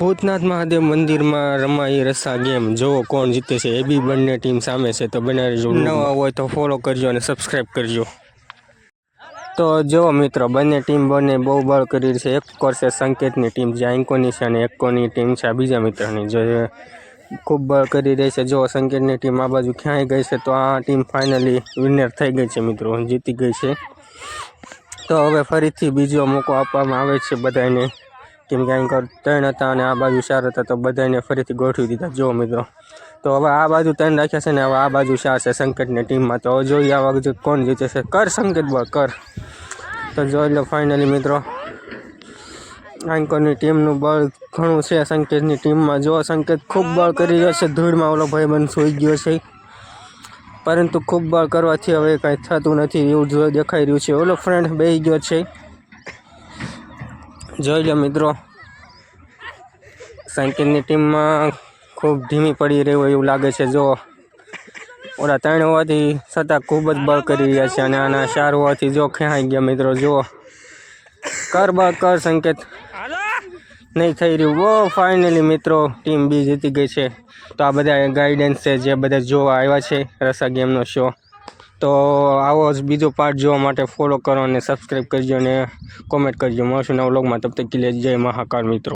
ભૂતનાથ મહાદેવ મંદિરમાં રમાઈ રસા ગેમ. જોવો કોણ જીતે છે. એ બી બંને ટીમ સામે છે. તો બંને નવા હોય તો ફોલો કરજો અને સબસ્ક્રાઈબ કરજો. તો જો મિત્રો, બંને ટીમ બંને બહુ બળ કરી છે. એક કરશે સંકેતની ટીમ, જે આંકોની છે અને એકોની ટીમ છે આ બીજા મિત્રની. જે ખૂબ બળ કરી રહી છે. જો સંકેતની ટીમ આ બાજુ ક્યાંય ગઈ છે તો આ ટીમ ફાઇનલી વિનર થઈ ગઈ છે મિત્રો. જીતી ગઈ છે. તો હવે ફરીથી બીજો મોકો આપવામાં આવે છે બધાને. કેમ કે અહીં ત્રણ હતા અને આ બાજુ ચાર હતા, તો બધાને ફરીથી ગોઠવી દીધા. જો મિત્રો, તો હવે આ બાજુ ત્રણ રાખ્યા છે ને હવે આ બાજુ ચાર છે સંકેતની ટીમમાં. તો હવે જોઈએ આ વખતે કોણ જીતે છે? કર સંકેત બળ કર. તો જોઈ લો ફાઇનલી મિત્રો આંકોની ટીમનું બળ ઘણું છે સંકેતની ટીમમાં. જો સંકેત ખૂબ બળ કરી રહ્યો છે, ધૂળમાં ઓલો ભાઈબંધ સુઈ ગયો છે. પરંતુ ખૂબ બળ કરવાથી હવે કાંઈ થતું નથી એવું જો દેખાઈ રહ્યું છે. ઓલો ફ્રેન્ડ બેસી ગયો છે. જોઈ લો મિત્રો. સંકેતની ટીમમાં ખૂબ ધીમી પડી રહી હોય એવું લાગે છે. જો, ઓલા ત્રણ હોવાથી છતાં ખૂબ જ બળ કરી રહ્યા છે અને આના ચાર હોવાથી જો ખેંચાઈ ગયા મિત્રો. જુઓ કર બળ કર સંકેત. નહીં થઈ રહ્યું. બહુ ફાઇનલી મિત્રો ટીમ બી જીતી ગઈ છે. તો આ બધા ગાઈડન્સ છે જે બધા જોવા આવ્યા છે રસા ગેમનો શો તો આવો જ બીજો પાર્ટ જોવા માટે ફોલો કરો અને સબસ્ક્રાઈબ કરજો અને કોમેન્ટ કરજો. મળશું નવા વ્લોગમાં તબ તક કે જય મહાકાળ મિત્રો.